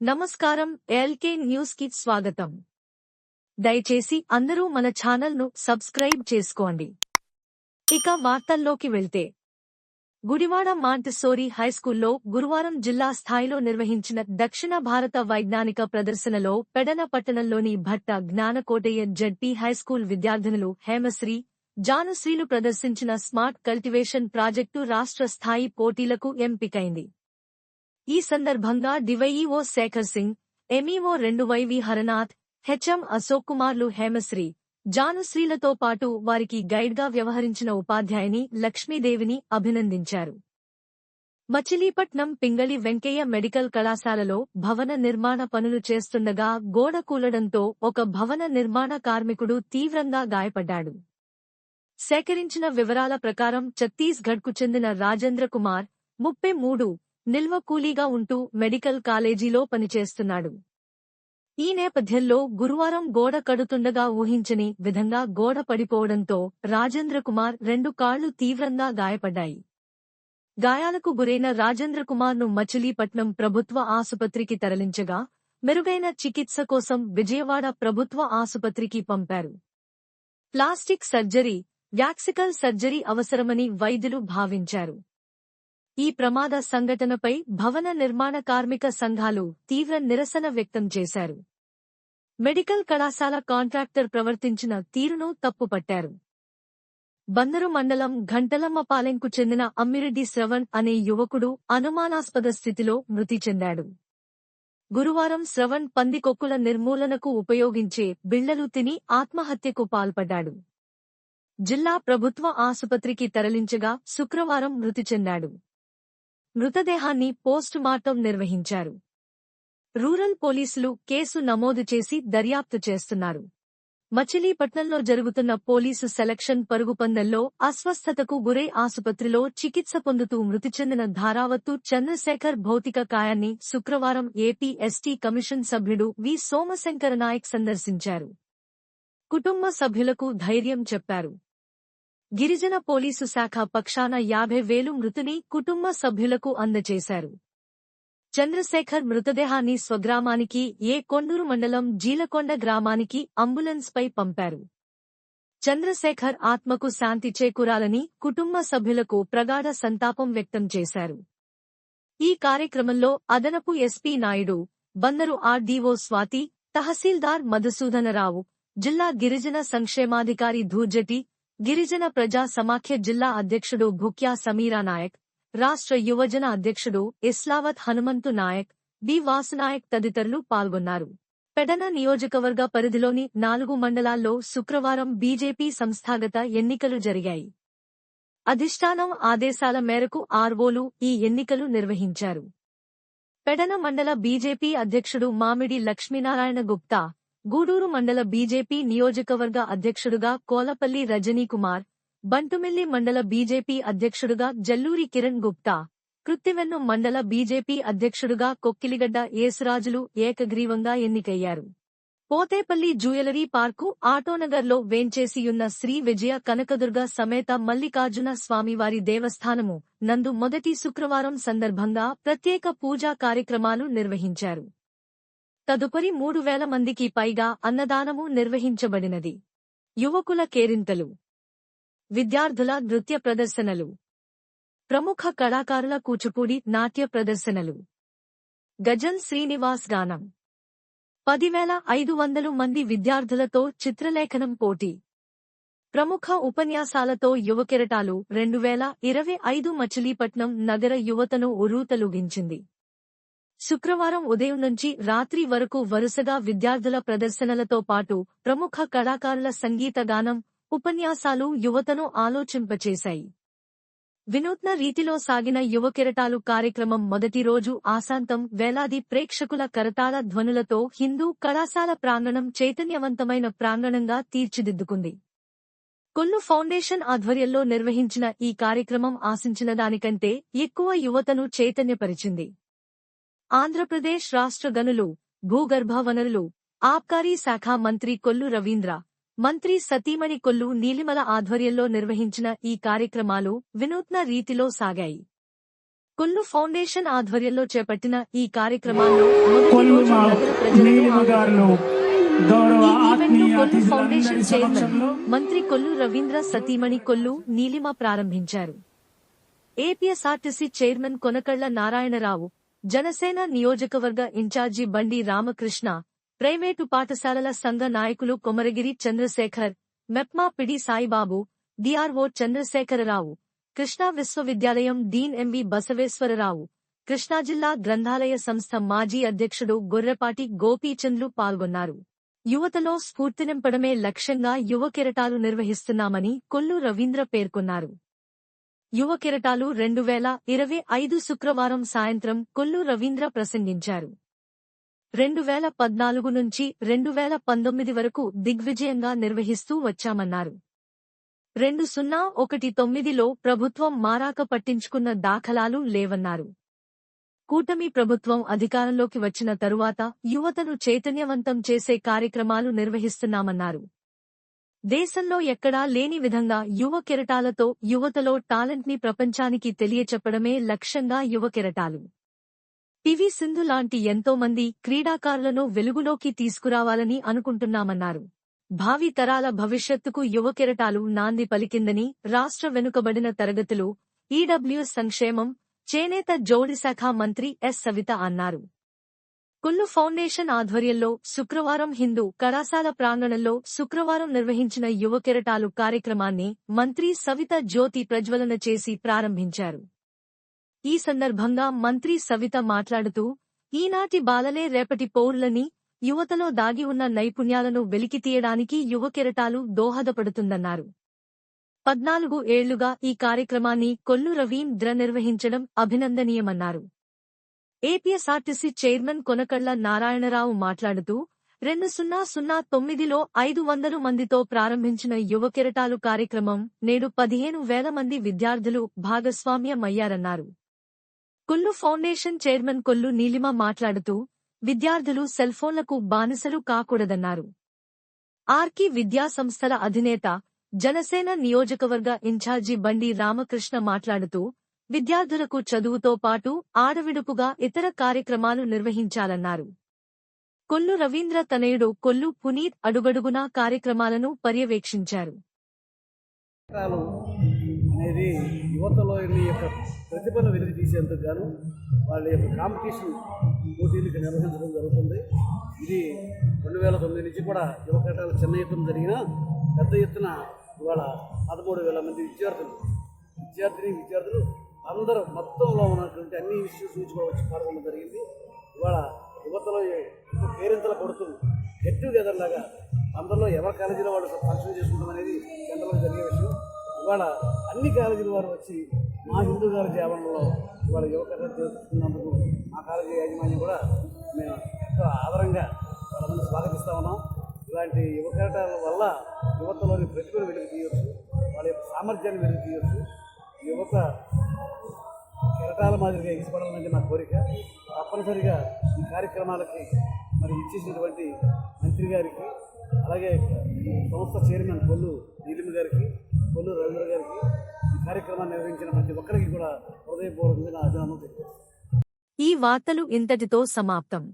నమస్కారం ఎల్కే న్యూస్కి స్వాగతం. దయచేసి అందరూ మన ఛానల్ను సబ్స్క్రైబ్ చేసుకోండి. ఇక వార్తల్లోకి వెళ్తే. గుడివాడ మాంటెసోరీ హైస్కూల్లో గురువారం జిల్లా స్థాయిలో నిర్వహించిన దక్షిణ భారత వైజ్ఞానిక ప్రదర్శనలో పెడన పట్టణంలోని భట్ట జ్ఞానకోటయ్య జడ్పీ హైస్కూల్ విద్యార్థినులు హేమశ్రీ జానుశ్రీలు ప్రదర్శించిన స్మార్ట్ కల్టివేషన్ ప్రాజెక్టు రాష్ట్ర స్థాయి పోటీలకు ఎంపికైంది. ఈ సందర్భంగా డివైఈఓ శేఖర్ సింగ్ ఎంఈఓ రెండు వైవి హరనాథ్ హెచ్ఎం అశోక్ కుమార్లు హేమశ్రీ జానుశ్రీలతో పాటు వారికి గైడ్గా వ్యవహరించిన ఉపాధ్యాయుని లక్ష్మీదేవిని అభినందించారు. మచిలీపట్నం పింగళి వెంకయ్య మెడికల్ కళాశాలలో భవన నిర్మాణ పనులు చేస్తుండగా గోడ కూలడంతో ఒక భవన నిర్మాణ కార్మికుడు తీవ్రంగా గాయపడ్డాడు. సేకరించిన వివరాల ప్రకారం ఛత్తీస్గఢ్కు చెందిన రాజేంద్ర కుమార్ ముప్పై మూడు నిల్వ కూలీగా ఉంటూ మెడికల్ కాలేజీలో పనిచేస్తున్నాడు. ఈ నేపథ్యంలో గురువారం గోడ కడుతుండగా ఊహించని విధంగా గోడ పడిపోవడంతో రాజేంద్ర కుమార్ రెండు కాళ్ళు తీవ్రంగా గాయపడ్డాయి. గాయాలకు గురైన రాజేంద్ర కుమార్ను మచిలీపట్నం ప్రభుత్వ ఆసుపత్రికి తరలించగా మెరుగైన చికిత్స కోసం విజయవాడ ప్రభుత్వ ఆసుపత్రికి పంపారు. ప్లాస్టిక్ సర్జరీ వ్యాక్సికల్ సర్జరీ అవసరమని వైద్యులు భావించారు. ఈ ప్రమాద సంఘటనపై భవన నిర్మాణ కార్మిక సంఘాలు తీవ్ర నిరసన వ్యక్తం చేశారు. మెడికల్ కళాశాల కాంట్రాక్టర్ ప్రవర్తించిన తీరును తప్పుపట్టారు. బందరు మండలం ఘంటలమ్మపాలెంకు చెందిన అమ్మిరెడ్డి శ్రవణ్ అనే యువకుడు అనుమానాస్పద స్థితిలో మృతి చెందాడు. గురువారం శ్రవణ్ పందికొక్కుల నిర్మూలనకు ఉపయోగించే బిళ్ళలు తిని ఆత్మహత్యకు పాల్పడ్డాడు. జిల్లా ప్రభుత్వ ఆసుపత్రికి తరలించగా శుక్రవారం మృతి చెందాడు. మృతదేహాన్ని పోస్ట్ మార్టం నిర్వహించారు. రూరల్ పోలీసులు కేసు నమోదు చేసి దర్యాప్తు చేస్తున్నారు. మచిలీపట్నంలో జరుగుతున్న పోలీసు సెలక్షన్ పరుగు పందెంలో అస్వస్థతకు గురై ఆసుపత్రిలో చికిత్స పొందుతూ మృతి చెందిన ధారావత్తు చంద్రశేఖర్ భౌతిక కాయాన్ని శుక్రవారం ఏపీ ఎస్టీ కమిషన్ సభ్యుడు వి. సోమశంకర నాయక్ సందర్శించారు. కుటుంబ సభ్యులకు ధైర్యం చెప్పారు. గిరిజన పోలీసు శాఖ పక్షాన యాభై వేలు మృతుని కుటుంబ సభ్యులకు అందజేశారు. చంద్రశేఖర్ మృతదేహాన్ని స్వగ్రామానికి ఏ కొండూరు మండలం జీలకొండ గ్రామానికి అంబులెన్స్ పై పంపారు. చంద్రశేఖర్ ఆత్మకు శాంతి చేకూరాలని కుటుంబ సభ్యులకు ప్రగాఢ సంతాపం వ్యక్తం చేశారు. ఈ కార్యక్రమంలో అదనపు ఎస్పీ నాయుడు బందరు ఆర్డీఓ స్వాతి తహసీల్దార్ మధుసూదనరావు జిల్లా గిరిజన సంక్షేమాధికారి ధూర్జటి గిరిజన ప్రజా సమాఖ్య జిల్లా అధ్యక్షుడు భుక్యా సమీరా నాయక్ రాష్ట్ర యువజన అధ్యక్షుడు ఇస్లావత్ హనుమంతు నాయక్ బి వాసునాయక్ తదితరులు పాల్గొన్నారు. పెడన నియోజకవర్గ పరిధిలోని నాలుగు మండలాల్లో శుక్రవారం బీజేపీ సంస్థాగత ఎన్నికలు జరిగాయి. అధిష్టానం ఆదేశాల మేరకు ఆర్వోలు ఈ ఎన్నికలు నిర్వహించారు. పెడన మండల బీజేపీ అధ్యక్షుడు మామిడి లక్ష్మీనారాయణ గుప్తా గూడూరు మండల బీజేపీ నియోజకవర్గ అధ్యక్షుడుగా కోలపల్లి రజనీకుమార్ బంటుమిల్లి మండల బీజేపీ అధ్యక్షుడుగా జల్లూరి కిరణ్ గుప్తా కృత్తివెన్ను మండల బీజేపీ అధ్యక్షుడుగా కొక్కిలిగడ్డ ఏసురాజులు ఏకగ్రీవంగా ఎన్నికయ్యారు. పోతేపల్లి జ్యువెలరీ పార్కు ఆటోనగర్లో వేంచేసియున్న శ్రీ విజయ కనకదుర్గ సమేత మల్లికార్జున స్వామివారి దేవస్థానము నందు మొదటి శుక్రవారం సందర్భంగా ప్రత్యేక పూజా కార్యక్రమాలు నిర్వహించారు. తదుపరి మూడు వేల మందికి పైగా అన్నదానము నిర్వహించబడినది. యువకుల కేరింతలు. విద్యార్థుల నృత్య ప్రదర్శనలు. ప్రముఖ కళాకారుల కూచిపూడి నాట్య ప్రదర్శనలు. గజల్ శ్రీనివాస్ గానం. పదివేల ఐదు వందలు మంది విద్యార్థులతో చిత్రలేఖనం పోటీ. ప్రముఖ ఉపన్యాసాలతో యువకెరటాలు రెండు వేల ఇరవై ఐదు మచిలీపట్నం నగర యువతను ఉరూతలుగించింది. శుక్రవారం ఉదయం నుంచి రాత్రి వరకు వరుసగా విద్యార్థుల ప్రదర్శనలతో పాటు ప్రముఖ కళాకారుల సంగీత గానం ఉపన్యాసాలు యువతను ఆలోచింపచేశాయి. వినూత్న రీతిలో సాగిన యువకిరటాలు కార్యక్రమం మొదటి రోజు ఆశాంతం వేలాది ప్రేక్షకుల కరతాళ ధ్వనులతో హిందూ కళాశాల ప్రాంగణం చైతన్యవంతమైన ప్రాంగణంగా తీర్చిదిద్దుకుంది. కొల్లు ఫౌండేషన్ ఆధ్వర్యంలో నిర్వహించిన ఈ కార్యక్రమం ఆశించిన దానికంటే ఎక్కువ యువతను చైతన్యపరిచింది. ఆంధ్రప్రదేశ్ రాష్ట్ర గనులు భూగర్భ వనరులు ఆబ్కారీ శాఖ మంత్రి కొల్లు రవీంద్ర మంత్రి సతీమణి కొల్లు నీలిమల ఆధ్వర్యంలో నిర్వహించిన ఈ కార్యక్రమాలు వినూత్న రీతిలో సాగాయి. కొల్లు ఫౌండేషన్ ఆధ్వర్యంలో చేపట్టిన ఈ కార్యక్రమాల్లో కొల్లు ఫౌండేషన్ చైర్మన్ మంత్రి కొల్లు రవీంద్ర సతీమణి కొల్లు నీలిమ ప్రారంభించారు. ఏపీఎస్ఆర్టీసీ చైర్మన్ కొనకళ్ళ నారాయణరావు జనసేన నియోజకవర్గ ఇన్ఛార్జి బండి రామకృష్ణ ప్రైవేటు పాఠశాలల సంఘ నాయకులు Komaragiri Chandrasekhar MEPMA PD Saibabu DRO Chandrasekhararao Krishna విశ్వవిద్యాలయం డీన్ ఎంవి బసవేశ్వరరావు కృష్ణా జిల్లా గ్రంథాలయ సంస్థ మాజీ అధ్యక్షుడు గొర్రెపాటి గోపీచంద్లు పాల్గొన్నారు. యువతలో స్ఫూర్తినింపడమే లక్ష్యంగా యువ కెరటాలు నిర్వహిస్తున్నామని కొల్లు రవీంద్ర పేర్కొన్నారు. యువ కిరటాలు రెండు వేల ఇరవై ఐదు శుక్రవారం సాయంత్రం కొల్లు రవీంద్ర ప్రసంగించారు. రెండు వేల పద్నాలుగు నుంచి రెండు వేల పంతొమ్మిది వరకు దిగ్విజయంగా నిర్వహిస్తూ వచ్చామన్నారు. రెండు సున్నా ఒకటి తొమ్మిదిలో ప్రభుత్వం మారాక పట్టించుకున్న దాఖలాలు లేవన్నారు. కూటమి ప్రభుత్వం అధికారంలోకి వచ్చిన తరువాత యువతను చైతన్యవంతం చేసే కార్యక్రమాలు నిర్వహిస్తున్నామన్నారు. దేశంలో ఎక్కడా లేని విధంగా యువ కెరటాలతో యువతలో టాలెంట్ని ప్రపంచానికి తెలియచెప్పడమే లక్ష్యంగా యువ కెరటాలు. పివి సింధు లాంటి ఎంతో మంది క్రీడాకారులను వెలుగులోకి తీసుకురావాలని అనుకుంటున్నామన్నారు. భావి తరాల భవిష్యత్తుకు యువ కెరటాలు నాంది పలికిందని రాష్ట్ర వెనుకబడిన తరగతులు ఈడబ్ల్యూ సంక్షేమం చేనేత జోడి శాఖ మంత్రి ఎస్. సవిత అన్నారు. కుల్లు ఫౌండేషన్ ఆధ్వర్యంలో శుక్రవారం హిందూ కళాశాల ప్రాంగణంలో శుక్రవారం నిర్వహించిన యువ కెరటాలు కార్యక్రమాన్ని మంత్రి సవిత జ్యోతి ప్రజ్వలన చేసి ప్రారంభించారు. ఈ సందర్భంగా మంత్రి సవిత మాట్లాడుతూ ఈనాటి బాలలే రేపటి పౌరులని యువతలో దాగి ఉన్న నైపుణ్యాలను వెలికితీయడానికి యువ కెరటాలు దోహదపడుతుందన్నారు. పద్నాలుగు ఏళ్ళుగా ఈ కార్యక్రమాన్ని కొల్లు రవీంద్ర నిర్వహించడం అభినందనీయమన్నారు. ఏపీఎస్ఆర్టీసీ చైర్మన్ కొనకళ్ళ నారాయణరావు మాట్లాడుతూ రెండు సున్నా సున్నా తొమ్మిదిలో ఐదు వందలు మందితో ప్రారంభించిన యువ కిరటాలు కార్యక్రమం నేడు పదిహేను వేల మంది విద్యార్థులు భాగస్వామ్యమయ్యారన్నారు. కొల్లు ఫౌండేషన్ చైర్మన్ కొల్లు నీలిమ మాట్లాడుతూ విద్యార్థులు సెల్ఫోన్లకు బానిసలు కాకూడదన్నారు. ఆర్కి విద్యా సంస్థల అధినేత జనసేన నియోజకవర్గ ఇన్ఛార్జి బండి రామకృష్ణ మాట్లాడుతూ విద్యార్థులకు చదువుతో పాటు ఆడవిడుపుగా ఇతర కార్యక్రమాలు నిర్వహించాలన్నారు. కొల్లు రవీంద్ర తనయుడు కొల్లు పునీత్ అడుగడుగునా కార్యక్రమాలను పర్యవేక్షించారు. అనేది యువతలో యొక్క ప్రతిభను వెలికి తీసేందుకు గాను వాళ్ళ యొక్క కాంపిటీషన్ పోటీలు ఇక్కడ నిర్వహించడం జరుగుతుంది. ఇది రెండు వేల తొమ్మిది నుంచి కూడా యువకటాలు చిన్న ఎత్తున జరిగిన పెద్ద ఎత్తున ఇవాళ పదమూడు వేల మంది విద్యార్థులు విద్యార్థిని విద్యార్థులు అందరూ మొత్తంలో ఉన్నటువంటి అన్ని ఇష్యూస్ నుంచి కూడా వచ్చి పాల్గొనడం జరిగింది. ఇవాళ యువతలో పేరెంతల కొడుతూ గెట్ టుగెదర్ లాగా అందరిలో ఎవరి కాలేజీలో వాళ్ళు ఫంక్షన్ చేసుకుంటాం అనేది జనరల్గా జరిగే విషయం. ఇవాళ అన్ని కాలేజీల వారు వచ్చి మా హిందూ గారి ఆవరణలో ఇవాళ యువకత తెలుసుకున్నందుకు మా కాలేజీ యాజమాన్యం కూడా మేము ఎంతో ఆదరంగా వాళ్ళందరూ స్వాగతిస్తా ఉన్నాం. ఇలాంటి యువకటాల వల్ల యువతలోని ప్రతిభను వెలుగు తీయవచ్చు వాళ్ళ యొక్క సామర్థ్యాన్ని వెలుగు తీయవచ్చు యువత కెరటాల మాదిరిగా ఎగిసిపడాలనేది నా కోరిక. తప్పనిసరిగా ఈ కార్యక్రమాలకి మరి ఇచ్చేసినటువంటి మంత్రి గారికి అలాగే సంస్థ చైర్మన్ కొల్లు నీలిమ గారికి కొల్లు రవీంద్ర గారికి ఈ కార్యక్రమాన్ని నిర్వహించిన ప్రతి ఒక్కరికి కూడా హృదయపూర్వకంగా నా అభినందనలు తెలియజేస్తాను ఈ వార్తలు ఇంతటితో సమాప్తం.